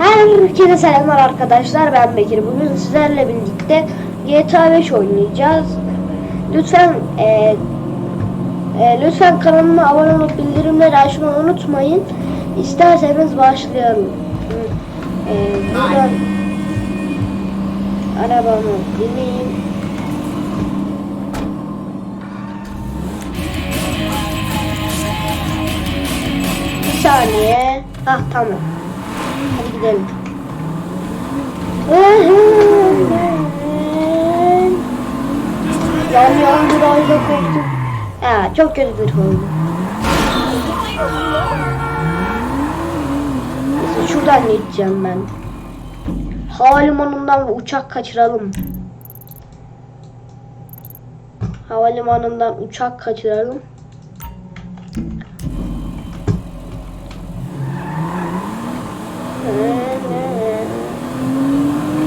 Herkese selamlar arkadaşlar ben Bekir. Bugün sizlerle birlikte GTA 5 oynayacağız. Lütfen e, e, lütfen kanalıma abone olup bildirimleri açmayı unutmayın. İsterseniz başlayalım. E, buradan arabamı bineyim. Bir saniye. Ah tamam. Gidelim. Yan bir ayda korktum. Ya çok kötü bir oldu. Neyse şuradan gideceğim ben. Havalimanından bir uçak kaçıralım. Havalimanından uçak kaçıralım.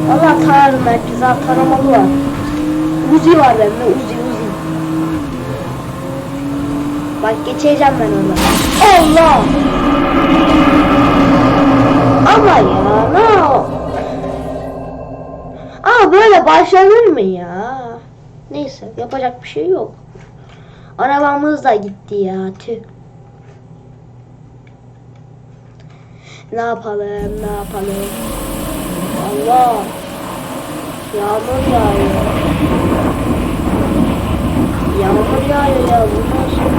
Valla tararım herkese taramalı var. Uzi var bende Uzi Uzi. Bak geçeceğim ben onu. Allah! Ama ya ne? Aa böyle başlanır mı ya? Neyse yapacak bir şey yok. Arabamız da gitti ya tüh. Ne yapalım ne yapalım? Allah! Yağmur yağıyor. Yağmur yağıyor ya bu nasıl?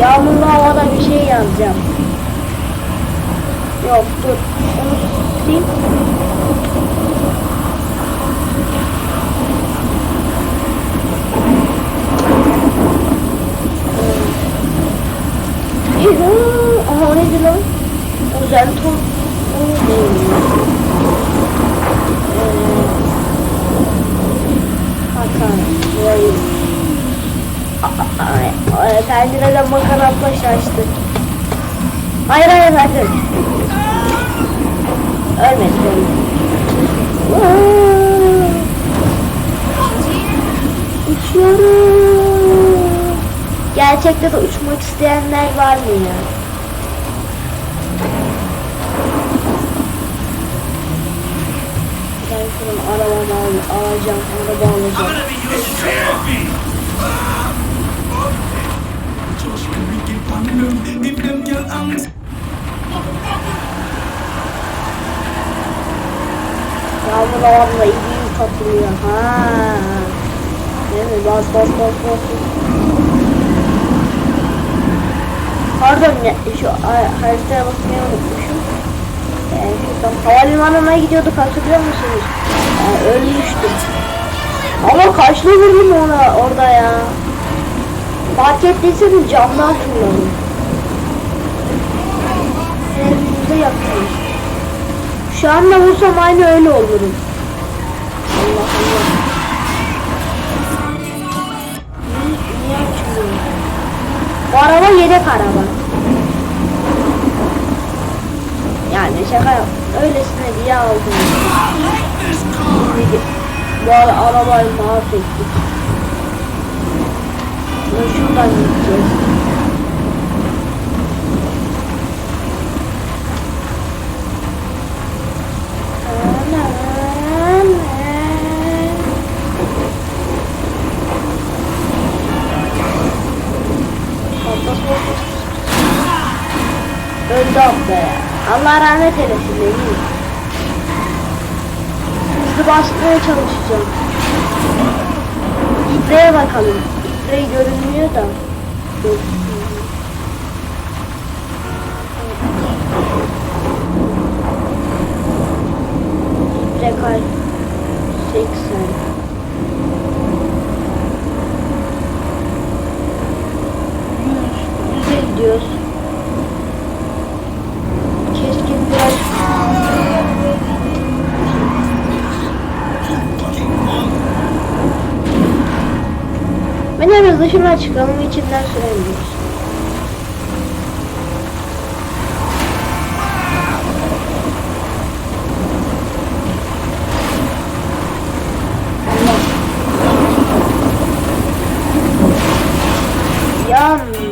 Yağmurlu havada bir şey yazacağım. Yok dur. Onu. Yuhu! Aha o neydi lan? Zenton. O değil. Hakan. Burayı. Pencereden bakan şaştı. Hayır hayır hayır. Ölmedi ölmedi. Uçuyorum. Gerçekte de uçmak isteyenler var mı ya? Şuradan arabamı al, alacağım, araba alacağım. Yağmur havamla iyi satılıyor. Ha. Değil mi? Bas bas bas bas. Pardon ya, şu haritaya bakmayı unutmuşum. Şuradan havalimanına gidiyorduk hatırlıyor musunuz? Yani ölmüştüm. Ama kaçlı vurdum ona orada ya. Fark ettiyseniz camdan fırladım. Elimizde yapıyoruz. Şu anda vursam aynı öyle olurum. Allah Allah. Bu araba yedek araba. Yani şaka yap. Öylesine diye aldım. Bu ara arabayı mahvettik. Şuradan gideceğiz. Eylesin beni. Hızlı basmaya çalışacağım. İbreye bakalım. İbre görünmüyor da. İbre kaç? 80. Yüz. Ben hemen dışına çıkalım içinden süremiyoruz. Allah.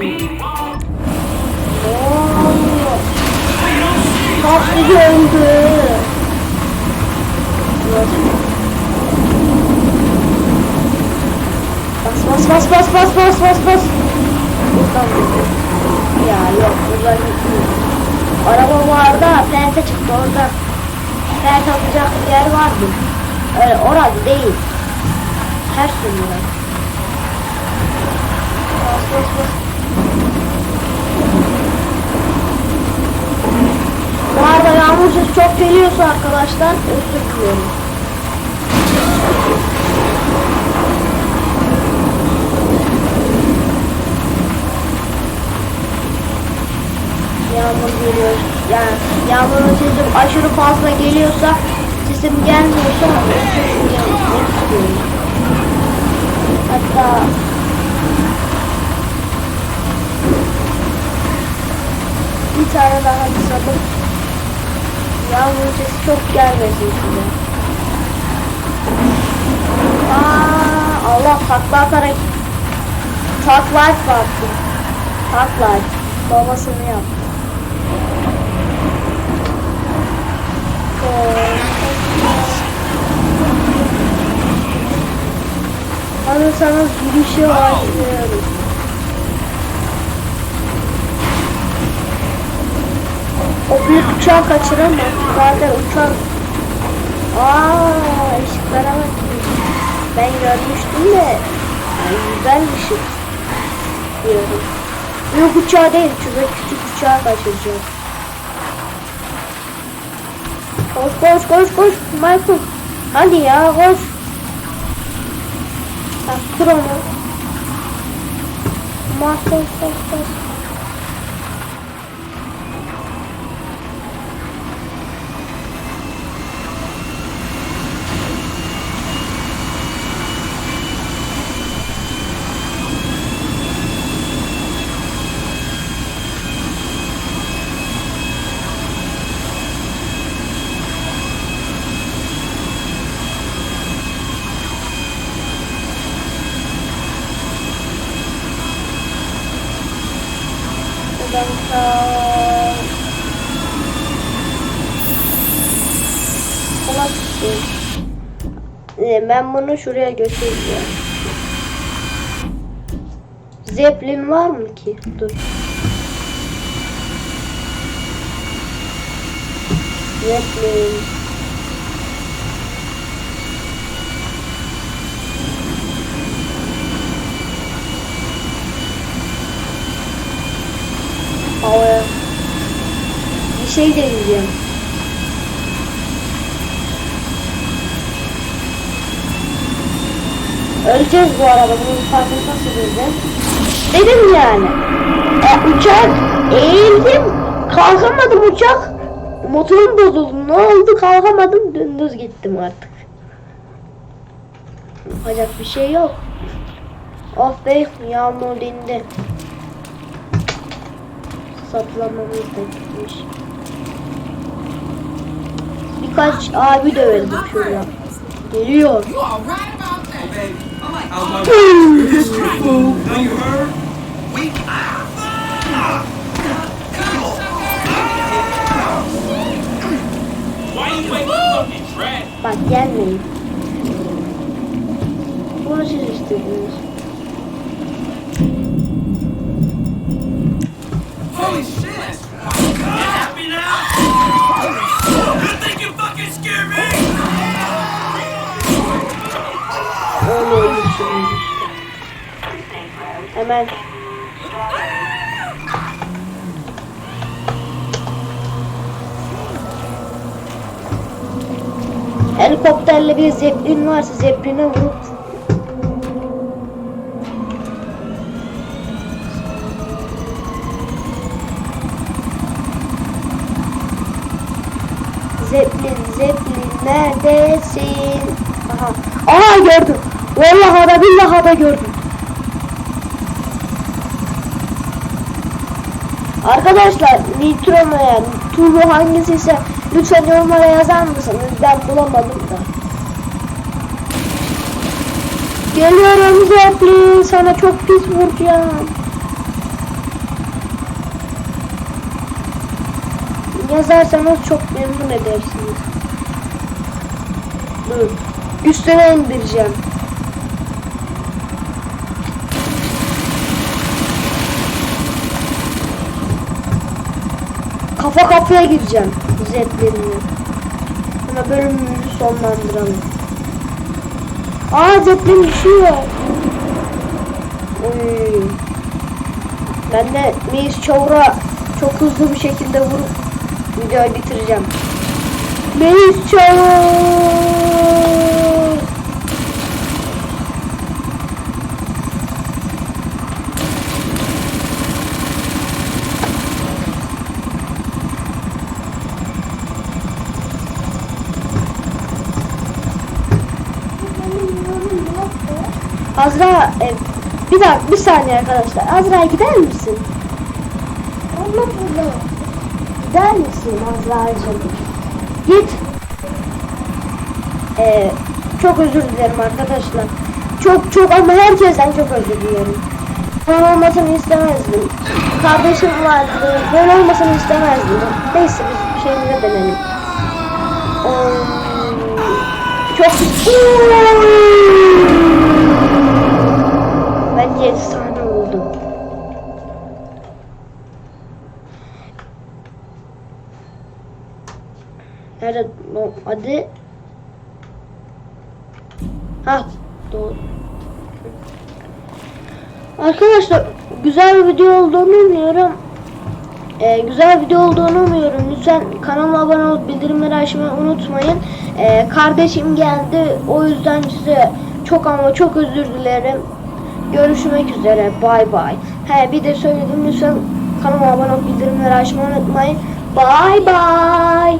Bas bas bas bas. Ya yok buradan gitmiyor. Araba vardı pente çıktı orada. Pente atacak yer vardı. Öyle orada değil. Her türlü. Bas bas bas. Bu arada yağmur çok geliyorsa arkadaşlar özür diliyorum. Yağmur geliyor. Yani yağmurun sesi aşırı fazla geliyorsa sesim gelmiyorsa. Hatta bir tane daha kısalım. Yağmur sesi çok gelmesin size. Aa, Allah takla atarak tak life yaptı. Tak life. Babasını yaptı. Hazırsanız yürüyüşe başlıyoruz. O büyük uçağı kaçıramam. Zaten uçak... Aa, ışıklara bak. Ben görmüştüm de yani güzel ışık diyorum. Büyük uçağı değil, şurada küçük uçağı kaçıracağım. Koş koş koş koş Michael. Hadi ya koş. Bak kur onu. Michael koş koş. Buradan sağ. Sola gitsin. Ee, Ben bunu şuraya götüreceğim. Zeppelin var mı ki? Dur. Zeppelin. Havaya. Bir şey deneyeceğim. Öleceğiz bu arada. Bunun farkındasınız değil Dedim yani. E, uçak eğildim. Kalkamadım uçak. Motorum bozuldu. Ne oldu? Kalkamadım. Dümdüz gittim artık. Yapacak bir şey yok. Of be yağmur dindi. Saplamamız da gitmiş. Birkaç abi dövelim şurada. Geliyor. Oh my god. Hemen Helikopterle bir zeplin varsa zepline vurup Zeplin, Zeplin neredesin? Aha. Aha gördüm. Vallahi da billahi da gördüm. Arkadaşlar Nitro mu yani Turbo hangisi ise lütfen yorumlara yazar mısınız? Ben bulamadım da. Geliyorum Zeppelin sana çok pis vuracağım. yazarsanız çok memnun edersiniz. Dur. Üstüne indireceğim. Kafa kafaya gireceğim zetlerini. Ama bölümümüzü sonlandıralım. Aa zetlerim düşüyor. Oy. Ben de Meis Çavur'a çok hızlı bir şekilde vurup videoyu bitireceğim. Meis Çavur! Azra, e, bir saniye arkadaşlar. Azra gider misin? Olmaz burada. Gider misin Azra'cığım? Git. E, çok özür dilerim arkadaşlar. Çok çok ama herkesten çok özür dilerim. Böyle olmasını istemezdim. Kardeşim vardı. Böyle olmasını istemezdim. Neyse biz bir şeyimize dönelim. Ee, çok ben 7 tane oldum. Nerede? Hadi. Ha, doğru. Arkadaşlar güzel bir video olduğunu umuyorum. Ee, güzel video olduğunu umuyorum. Lütfen kanalıma abone olup bildirimleri açmayı unutmayın. Ee, kardeşim geldi. O yüzden size çok ama çok özür dilerim. Görüşmek üzere. Bay bay. He bir de söyledim lütfen kanalıma abone olup bildirimleri açmayı unutmayın. Bay bay.